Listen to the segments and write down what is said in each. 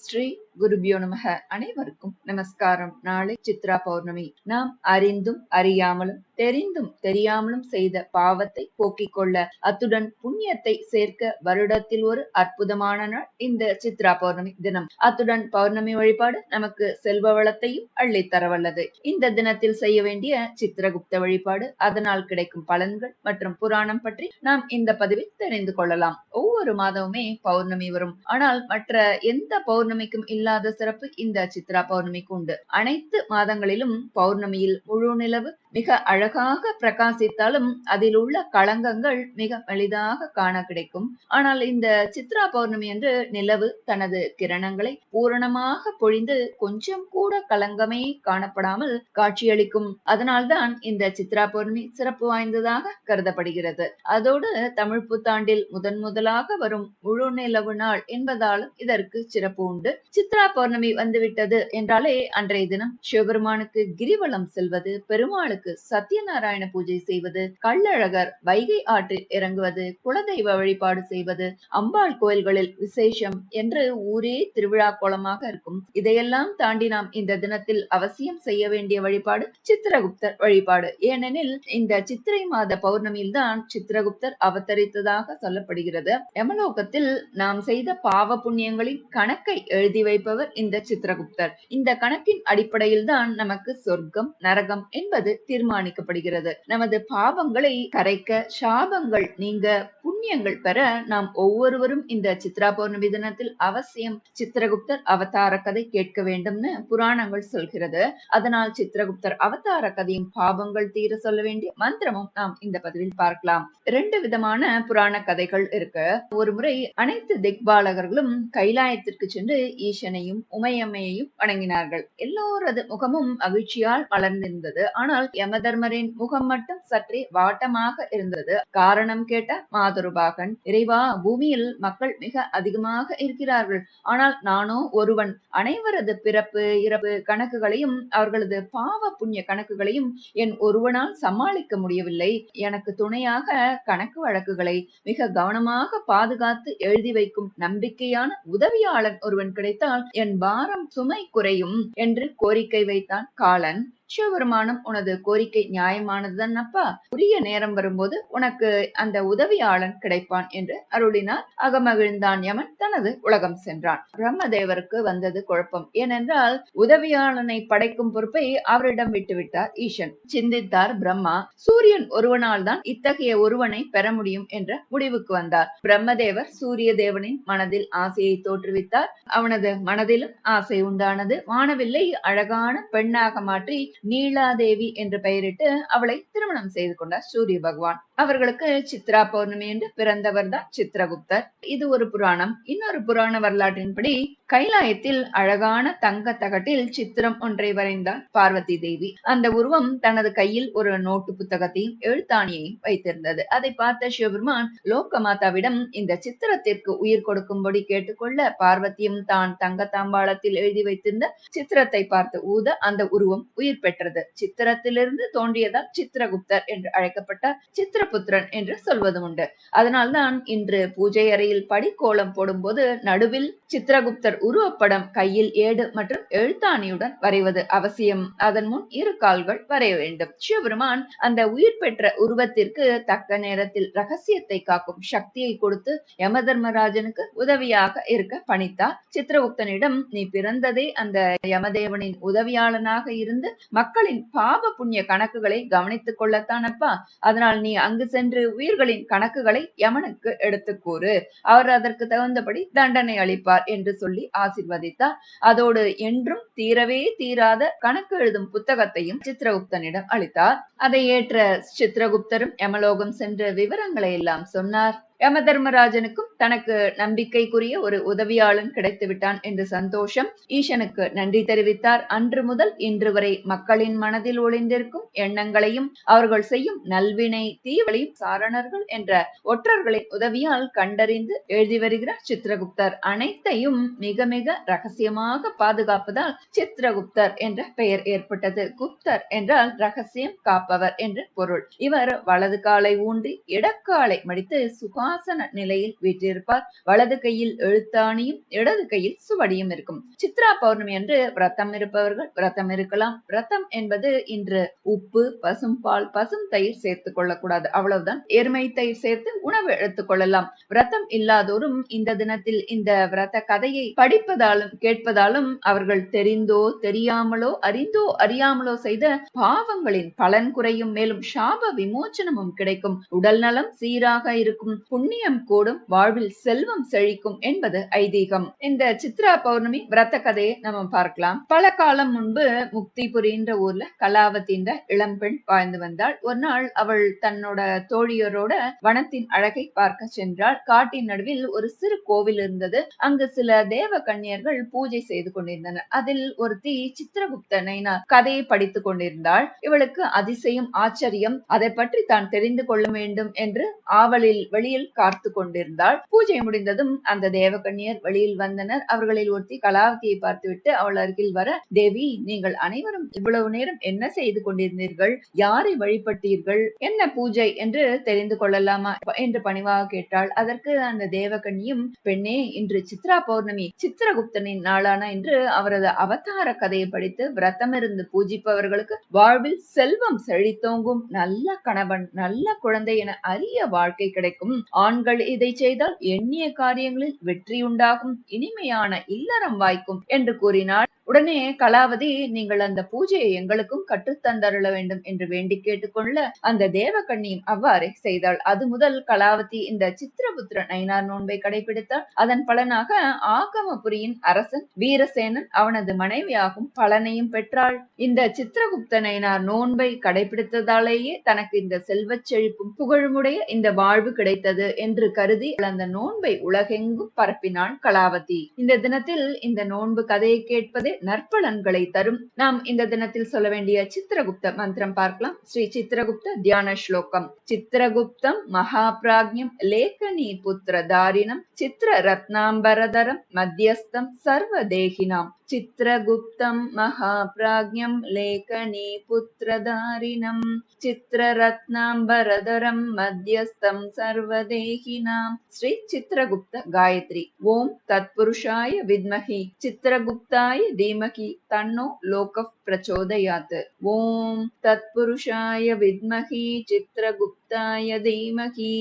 ஸ்ரீ குருபியோ நமக. அனைவருக்கும் நமஸ்காரம். நாளை சித்ரா பௌர்ணமி. நாம் அறிந்தும் அறியாமலும் தெரிந்தும் தெரியாமலும் செய்த பாவத்தை போக்கிக் கொள்ள அத்துடன் புண்ணியத்தை சேர்க்க வருடத்தில் ஒரு அற்புதமான நாள் இந்த சித்ரா பௌர்ணமி தினம். அத்துடன் பௌர்ணமி வழிபாடு நமக்கு செல்வ வளத்தையும் அள்ளித் தரவல்லது. இந்த தினத்தில் செய்ய வேண்டிய சித்திரகுப்த வழிபாடு அதனால் கிடைக்கும் பலன்கள் மற்றும் புராணம் பற்றி நாம் இந்த பதிவில் தெரிந்து கொள்ளலாம். ஒவ்வொரு மாதமுமே பௌர்ணமி வரும். ஆனால் மற்ற எந்த பௌர்ணமிக்கும் இல்லாத சிறப்பு இந்த சித்ரா பௌர்ணமிக்கு உண்டு. அனைத்து மாதங்களிலும் பௌர்ணமியில் முழு நிலவு மிக அழகாக பிரகாசித்தாலும் அதில் உள்ள களங்கங்கள் மிக எளிதாக காண கிடைக்கும். ஆனால் இந்த சித்ரா பௌர்ணமி என்று நிலவு தனது கிரணங்களை பூரணமாக பொழிந்து கொஞ்சம் கூட களங்கமே காணப்படாமல் காட்சியளிக்கும். அதனால்தான் இந்த சித்ரா பௌர்ணமி சிறப்பு வாய்ந்ததாக கருதப்படுகிறது. அதோடு தமிழ் புத்தாண்டில் முதன் முதலாக வரும் முழு நிலவு நாள் என்பதாலும் இதற்கு சிறப்பு உண்டு. சித்ரா பௌர்ணமி வந்துவிட்டது என்றாலே அன்றைய தினம் சிவபெருமானுக்கு கிரிவலம் செல்வது பெருமாளுக்கு சத்யநாராயண பூஜை செய்வது கள்ளழகர் வைகை ஆற்றில் இறங்குவது குலதெய்வ வழிபாடு செய்வது அம்பாள் கோயில்களில் விசேஷம் என்று ஊரே திருவிழா கோலமாக இருக்கும். இதையெல்லாம் தாண்டி நாம் இந்த தினத்தில் அவசியம் செய்ய வேண்டிய வழிபாடு சித்திரகுப்தர் வழிபாடு. ஏனெனில் இந்த சித்திரை மாத பௌர்ணமியில் தான் சித்திரகுப்தர் அவதரித்ததாக சொல்லப்படுகிறது. யமலோகத்தில் நாம் செய்த பாவ புண்ணியங்களின் கணக்கை எழுதி வைப்பவர் இந்த சித்திரகுப்தர். இந்த கணக்கின் அடிப்படையில் தான் நமக்கு சொர்க்கம் நரகம் என்பது தீர்மானிக்கப்படுகிறது. நமது பாவங்களை கரைக்க சாபங்கள் நீங்க புண்ணியங்கள் பெற நாம் ஒவ்வொருவரும் இந்த சித்ரா பௌர்ணமி தினத்தில் அவசியம் சித்திரகுப்தர் அவதார கதை கேட்க வேண்டும்னு புராணங்கள் சொல்கிறது. அதனால் சித்திரகுப்தர் அவதார கதையும் பாவங்கள் தீர சொல்ல வேண்டிய மந்திரமும் நாம் இந்த பதிவில் பார்க்கலாம். ரெண்டு விதமான புராண கதைகள் இருக்கு. ஒரு முறை அனைத்து திக்பாலகர்களும் கைலாயத்திற்கு சென்று ஈசனையும் உமையம்மையையும் வணங்கினார்கள். எல்லோரது முகமும் மகிழ்ச்சியால் வளர்ந்திருந்தது ஆனால் யமதர்மரின் முகம் மட்டும் சற்றே வாட்டமாக இருந்தது. காரணம் கேட்ட மாதுருபாகன் இறைவா பூமியில் மக்கள் மிக அதிகமாக இருக்கிறார்கள். ஆனால் நானோ ஒருவன் அனைவரது பிறப்பு இறப்பு கணக்குகளையும் அவர்களது பாவ புண்ணிய கணக்குகளையும் என் ஒருவனால் சமாளிக்க முடியவில்லை. எனக்கு துணையாக கணக்கு வழக்குகளை மிக கவனமாக பாதுகாத்து எழுதி வைக்கும் நம்பிக்கையான உதவியாளன் ஒருவன் கிடைத்தால் என் பாரம் சுமை குறையும் என்று கோரிக்கை வைத்தான் காலன். சிவபெருமானும் உனது கோரிக்கை நியாயமானதுதான் அப்பா. உரிய நேரம் வரும்போது உனக்கு அந்த உதவியாளன் கிடைப்பான் என்று அருளினார். அகமகிழ்ந்தான் யமன் தனது உலகம் சென்றான். பிரம்மதேவருக்கு வந்தது குழப்பம். ஏனென்றால் உதவியாளனை படைக்கும் பொறுப்பை அவரிடம் விட்டுவிட்டார் ஈசன். சிந்தித்தார் பிரம்மா சூரியன் ஒருவனால் தான் இத்தகைய ஒருவனை பெற முடியும் என்ற முடிவுக்கு வந்தார். பிரம்மதேவர் சூரிய தேவனின் மனதில் ஆசையை தோற்றுவித்தார். அவனது மனதிலும் ஆசை உண்டானது. வானவில்லை அழகான பெண்ணாக மாற்றி நீலாதேவி என்று பெயரிட்டு அவளை திருமணம் செய்து கொண்டார் சூரிய பகவான். அவர்களுக்கு சித்ரா பௌர்ணமி என்று பிறந்தவர் தான் சித்ரகுப்தர். இது ஒரு புராணம். இன்னொரு புராண வரலாற்றின்படி கைலாயத்தில் அழகான தங்க தகட்டில் சித்திரம் ஒன்றை வரைந்தார் பார்வதி தேவி. அந்த உருவம் தனது கையில் ஒரு நோட்டு புத்தகத்தையும் எழுத்தாணியையும் வைத்திருந்தது. அதை பார்த்த சிவபெருமான் லோக மாதாவிடம் இந்த சித்திரத்திற்கு உயிர் கொடுக்கும்படி கேட்டுக்கொள்ள பார்வதியும் தான் தங்க தாம்பாளத்தில் எழுதி வைத்திருந்த சித்திரத்தை பார்த்து ஊத அந்த உருவம் உயிர் பெற்றது. சித்திரத்திலிருந்து தோன்றியதால் சித்திரகுப்தர் என்று அழைக்கப்பட்ட சித்திரபுத்திரன் என்று சொல்வதும் உண்டு. அதனால்தான் இன்று பூஜை அறையில் படிக்கோலம் போடும்போது நடுவில் சித்திரகுப்தர் உருவப்படம் கையில் ஏடு மற்றும் எழுத்தாணியுடன் வரைவது அவசியம். அதன் முன் இரு கால்கள் வரைய வேண்டும். சிவபெருமான் அந்த உயிர் பெற்ற உருவத்திற்கு தக்க நேரத்தில் ரகசியத்தை காக்கும் சக்தியை கொடுத்து யம தர்மராஜனுக்கு உதவியாக இருக்க பணித்தார். சித்திரகுப்தனிடம் நீ பிறந்ததே அந்த யமதேவனின் உதவியாளனாக இருந்து மக்களின் பாப புண்ணிய கணக்குகளை கவனித்துக் கொள்ளத்தானப்பா? அதனால் நீ அங்கு சென்று உயிர்களின் கணக்குகளை யமனுக்கு எடுத்து கூறு. அவர் அதற்கு தகுந்தபடி தண்டனை அளிப்பார். என்று சொல்லி ஆசிர்வதித்தார். அதோடு என்றும் தீரவே தீராத கணக்கு எழுதும் புத்தகத்தையும் சித்திரகுப்தனிடம் அளித்தார். அதை ஏற்ற சித்திரகுப்தரும் யமலோகம் சென்ற விவரங்களை எல்லாம் சொன்னார். யமதர்மராஜனுக்கும் தனக்கு நம்பிக்கைக்குரிய ஒரு உதவியாளன் கிடைத்து விட்டான் என்று சந்தோஷம் ஈசனுக்கு நன்றி தெரிவித்தார். அன்று முதல் இன்று வரை மக்களின் மனதில் ஒளிந்திருக்கும் எண்ணங்களையும் அவர்கள் செய்யும் நல்வினை தீவளையும் சாரணர்கள் என்ற ஒற்றர்களின் உதவியால் கண்டறிந்து எழுதி வருகிறார் சித்திரகுப்தர். அனைத்தையும் மிக மிக ரகசியமாக பாதுகாப்பதால் சித்திரகுப்தர் என்ற பெயர் ஏற்பட்டது. குப்தர் என்றால் ரகசியம் காப்பவர் என்று பொருள். இவர் வலது காலை ஊன்றி இடக்காலை மடித்து சுகா ஆசன நிலையில் வீற்றிருப்பார். வலது கையில் எழுத்தாணியும் இடது கையில் சுவடியும் இருக்கும். சித்ரா பௌர்ணமி அன்று விரதம் இருப்பவர்கள் விரதம் இருக்கலாம். விரதம் என்பது இன்று உப்பு பசும் பால் பசும் தயிர் சேர்த்துக் கொள்ளக்கூடாது. அவ்வளவுதான். எருமை தயிர் சேர்த்து உணவு எடுத்துக் கொள்ளலாம். விரதம் இல்லாதோரும் இந்த தினத்தில் இந்த விரத கதையை படிப்பதாலும் கேட்பதாலும் அவர்கள் தெரிந்தோ தெரியாமலோ அறிந்தோ அறியாமலோ செய்த பாவங்களின் பலன் குறையும். மேலும் சாப விமோச்சனமும் கிடைக்கும். உடல் நலம் சீராக இருக்கும். புண்ணியம் கூடும் வாழ்வில் செல்வம் செழிக்கும் என்பது ஐதீகம். இந்த சித்ரா பௌர்ணமி விரத கதையை நம்ம பார்க்கலாம். பல காலம் முன்பு முக்திபுரின்ற ஊர்ல கலாவதின்ற இளம்பெண் வாழ்ந்து வந்தாள். ஒரு நாள் அவள் தன்னோட தோழியரோட வனத்தின் அழகை பார்க்க சென்றாள். காட்டின் நடுவில் ஒரு சிறு கோவில் இருந்தது. அங்கு சில தேவ கன்னியர்கள் பூஜை செய்து கொண்டிருந்தனர். அதில் ஒருத்தி சித்திரகுப்த நைனா கதையை படித்துக் கொண்டிருந்தாள். இவளுக்கு அதிசயம் ஆச்சரியம் அதை பற்றி தான் தெரிந்து கொள்ள வேண்டும் என்று ஆவலில் வெளியில் காத்து கொண்டிருந்தாள். பூஜை முடிந்ததும் அந்த தேவகன்னியர் வெளியில் வந்தனர். அவர்களில் ஒருத்தி கலாவதியை பார்த்துவிட்டு அவள் அருகில் வர தேவி நீங்கள் அனைவரும் இவ்வளவு நேரம் என்ன செய்து கொண்டிருந்தீர்கள்? யாரை வழிபட்டீர்கள்? என்ன பூஜை என்று தெரிந்து கொள்ளலாமா? என்று பணிவாக கேட்டாள். அதற்கு அந்த தேவகன்னியும் பெண்ணே இன்று சித்ரா பௌர்ணமி. சித்திரகுப்தனின் நாளான என்று அவரது அவதார கதையை படித்து விரதம் இருந்து பூஜிப்பவர்களுக்கு வாழ்வில் செல்வம் செழித்தோங்கும். நல்ல கணவன் நல்ல குழந்தை என அரிய வாழ்க்கை கிடைக்கும். ஆண்கள் இதை செய்தால் எண்ணிய காரியங்களில் வெற்றி உண்டாகும் இனிமையான இல்லறம் வாய்க்கும் என்று கூறினார் உடனே கலாவதி நீங்கள் அந்த பூஜையை எங்களுக்கும் கற்றுத்தந்தருள வேண்டும் என்று வேண்டி கேட்டுக்கொள்ள அந்த தேவகண்ணியும் அவ்வாறே செய்தாள். அது முதல் கலாவதி இந்த சித்திரபுத்திர நயனார் நோன்பை கடைபிடித்தாள். அதன் பலனாக ஆகமபுரியின் அரசன் வீரசேனன் அவனது மனைவியாகும் பலனையும் பெற்றாள். இந்த சித்திரகுப்த நயனார் நோன்பை கடைபிடித்ததாலேயே தனக்கு இந்த செல்வச் செழிப்பும் புகழுமுடைய இந்த வாழ்வு கிடைத்தது என்று கருதி அந்த நோன்பை உலகெங்கும் பரப்பினாள் கலாவதி. இந்த தினத்தில் இந்த நோன்பு கதையை கேட்பதே நற்பலன்களை தரும் நாம் இந்த தினத்தில் சொல்ல வேண்டிய சித்திரகுப்த மந்திரம் பார்க்கலாம் ஸ்ரீ சித்திரகுப்த தியான ஸ்லோகம் சித்திரகுப்தம் மகாபிராஜ்யம் லேகனி புத்திர தாரிணம் சித்திர ரத்னாம்பரதரம் மத்தியஸ்தம் சர்வதேகினாம் चित्रगुप्तं महाप्राज्ञं लेखनी पुत्रधारिणं चित्ररत्नाम्बरधरं मध्यस्थं सर्वदेहिनां श्री चित्रगुप्त गायत्री ॐ तत्पुरुषाय विद्महि चित्रगुप्ताय धीमहि तन्नो लोकः प्रचोदयात् ॐ तत्पुरुषाय विद्महि चित्रगुप्ताय धीमहि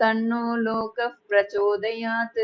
तन्नो लोकः प्रचोदयात्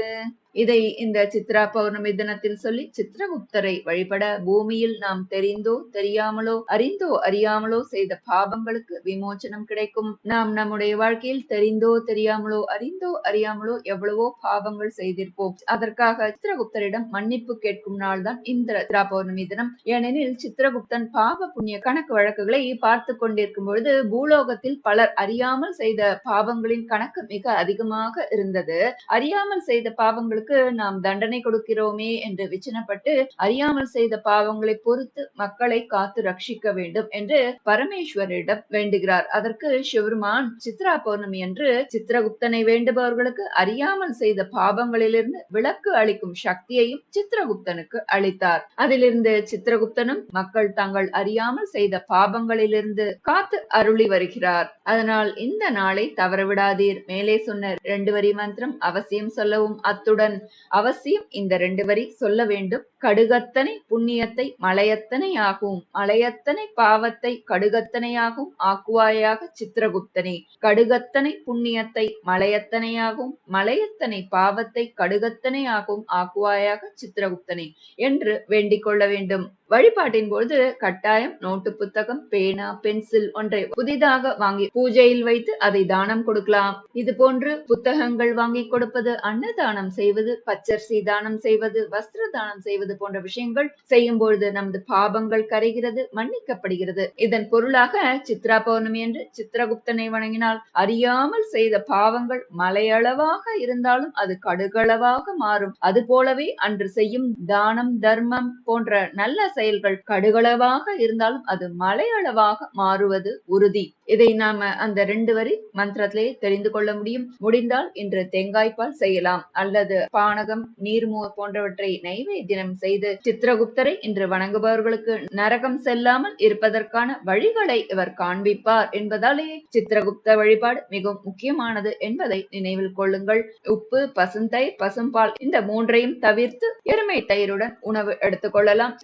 இதை இந்த சித்ரா பௌர்ணமி தினத்தில் சொல்லி சித்திரகுப்தரை வழிபட பூமியில் நாம் தெரிந்தோ தெரியாமலோ அறிந்தோ அறியாமலோ செய்த பாவங்களுக்கு விமோச்சனம் கிடைக்கும். நாம் நம்முடைய வாழ்க்கையில் தெரிந்தோ தெரியாமலோ அறிந்தோ அறியாமலோ எவ்வளவோ பாவங்கள் செய்திருப்போம். அதற்காக சித்திரகுப்தரிடம் மன்னிப்பு கேட்கும் நாள் தான் இந்த சித்ரா பௌர்ணமி தினம். ஏனெனில் சித்திரகுப்தன் பாவ புண்ணிய கணக்கு வழக்குகளை பார்த்து கொண்டிருக்கும் பொழுது பூலோகத்தில் பலர் அறியாமல் செய்த பாவங்களின் கணக்கு மிக அதிகமாக இருந்தது. அறியாமல் செய்த பாவங்களுக்கு அவர்களுக்கு நாம் தண்டனை கொடுக்கிறோமே என்று விச்சனப்பட்டு அறியாமல் செய்த பாவங்களை பொறுத்து மக்களை காத்து ரட்சிக்க வேண்டும் என்று பரமேஸ்வரிடம் வேண்டுகிறார். அதற்கு சிவருமான் சித்ரா பௌர்ணமி என்று சித்திரகுப்தனை வேண்டுபவர்களுக்கு அறியாமல் செய்த பாவங்களிலிருந்து விளக்கு அளிக்கும் சக்தியையும் சித்திரகுப்தனுக்கு அளித்தார். அதிலிருந்து சித்திரகுப்தனும் மக்கள் தங்கள் அறியாமல் செய்த பாவங்களிலிருந்து காத்து அருளி வருகிறார். அதனால் இந்த நாளை தவறவிடாதீர். மேலே சொன்ன ரெண்டு வரி மந்திரம் அவசியம் சொல்லவும் அத்துடன் அவசியம் இந்த ரெண்டு வரி சொல்ல வேண்டும். கடுகத்தனை புண்ணியத்தை மலையத்தனை ஆகும். மலையத்தனை பாவத்தை கடுகத்தனையாகும் ஆக்குவாயாக சித்திரகுப்தனே. கடுகத்தனை புண்ணியத்தை மலையத்தனையாகும் மலையத்தனை பாவத்தை கடுகத்தனையாகும் ஆக்குவாயாக சித்திரகுப்தனே என்று வேண்டிக் கொள்ள வேண்டும். வழிபாட்டின் பொழுது கட்டாயம் நோட்டு புத்தகம் பேனா பென்சில் ஒன்றை புதிதாக வாங்கி பூஜையில் வைத்து அதை தானம் கொடுக்கலாம். இது போன்று புத்தகங்கள் வாங்கி கொடுப்பது அன்னதானம் செய்வது பச்சரிசி தானம் செய்வது வஸ்திர தானம் செய்வது போன்ற விஷயங்கள் செய்யும் பொழுது நமது பாபங்கள் கரைகிறது மன்னிக்கப்படுகிறது. இதன் பொருளாக சித்ரா பௌர்ணமி என்று சித்திரகுப்தனை வணங்கினால் அறியாமல் செய்த பாவங்கள் மலையளவாக இருந்தாலும் அது கடுகளவாக மாறும். அது போலவே அன்று செய்யும் தானம் தர்மம் போன்ற நல்ல செயல்கள் கடுகளவாக இருந்தாலும் அது மலையளவாக மாறுவது உறுதி. இதை நாம அந்த ரெண்டு வரி மந்திரத்திலே தெரிந்து கொள்ள முடியும். முடிந்தால் இன்று தேங்காய்பால் செய்யலாம். அல்லது பானகம் நீர்மோர் போன்றவற்றை நைவேத்தியம் செய்து சித்திரகுப்தரை இன்று வணங்குபவர்களுக்கு நரகம் செல்லாமல் இருப்பதற்கான வழிகளை இவர் காண்பிப்பார் என்பதாலேயே சித்திரகுப்த வழிபாடு மிகவும் முக்கியமானது என்பதை நினைவில் கொள்ளுங்கள். உப்பு பசுந்தயிர் பசும்பால் இந்த மூன்றையும் தவிர்த்து எருமை தயிருடன் உணவு எடுத்துக் கொள்ளலாம்.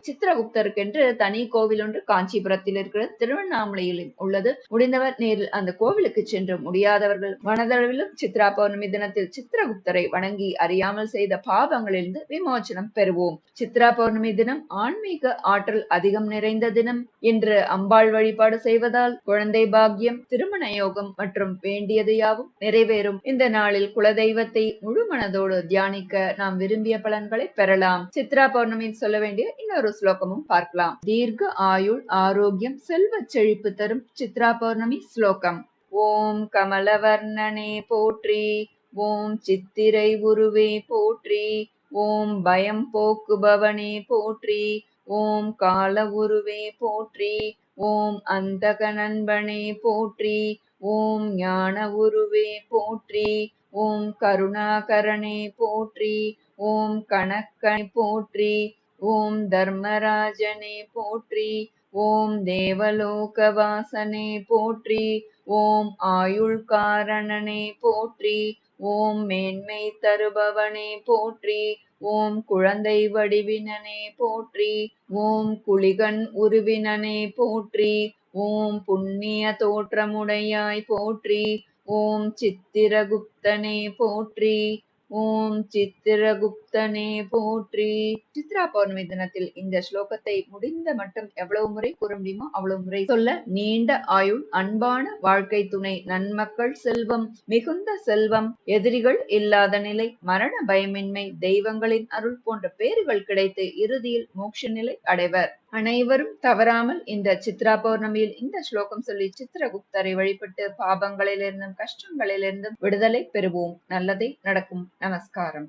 சித்திரகுப்தருக்கென்று தனி கோவில் ஒன்று காஞ்சிபுரத்தில் இருக்கிறது. திருவண்ணாமலையில் உள்ளது. முடிந்தவர் நேரில் அந்த கோவிலுக்கு சென்று முடியாதவர்கள் மனதளவிலும் சித்ரா பௌர்ணமி தினத்தில் சித்திரகுப்தரை வணங்கி அறியாமல் செய்த பாவங்களிலிருந்து விமோச்சனம் பெறுவோம். சித்ரா பௌர்ணமி தினம் ஆன்மீக ஆற்றல் அதிகம் நிறைந்த தினம் என்று அம்பாள் வழிபாடு செய்வதால் குழந்தை பாக்கியம் திருமண யோகம் மற்றும் வேண்டியது யாவும் நிறைவேறும். இந்த நாளில் குலதெய்வத்தை முழு மனதோடு தியானிக்க நாம் விரும்பிய பலன்களை பெறலாம். சித்ரா பௌர்ணமியில் சொல்ல வேண்டிய இன்னொரு ஸ்லோகமும் பார்க்கலாம். தீர்க்க ஆயுள் ஆரோக்கியம் செல்வ செழிப்பு தரும் சித்ரா பௌர்ணமி ஸ்லோகம். ஓம் கமலவர்ணனே போற்றி ஓம் சித்திரை உருவே போற்றி ஓம் பயம் போக்குபவனே போற்றி ஓம் கால உருவே போற்றி ஓம் அந்தக நண்பனே போற்றி ஓம் ஞான உருவே போற்றி ஓம் கருணாகரனே போற்றி ஓம் கணக்கனை போற்றி ஓம் தர்மராஜனே போற்றி ஓம் தேவலோக வாசனே போற்றி ஓம் ஆயுள் காரணனே போற்றி ஓம் மேன்மை தருபவனே போற்றி ஓம் குழந்தை வடிவினனே போற்றி ஓம் குளிகன் உருவினனே போற்றி ஓம் புண்ணிய தோற்றமுடையாய் போற்றி ஓம் சித்திரகுப்தனே போற்றி ஓம் சித்திரகுப்தனே போற்றி. சித்ரா பௌர்ணமி தினத்தில் இந்த ஸ்லோகத்தை முடிந்த மட்டும் எவ்வளவு முறை கூற முடியுமோ அவ்வளவு முறை சொல்ல நீண்ட ஆயுள் அன்பான வாழ்க்கை துணை நன்மக்கள் செல்வம் மிகுந்த செல்வம் எதிரிகள் இல்லாத நிலை மரண பயமின்மை தெய்வங்களின் அருள் போன்ற பேறுகள் கிடைத்து இறுதியில் மோட்ச நிலை அடைவர். அனைவரும் தவறாமல் இந்த சித்ரா பௌர்ணமியில் இந்த ஸ்லோகம் சொல்லி சித்திரகுப்தரை வழிபட்டு பாபங்களிலிருந்தும் கஷ்டங்களிலிருந்தும் விடுதலை பெறுவோம். நல்லதே நடக்கும். நமஸ்காரம்.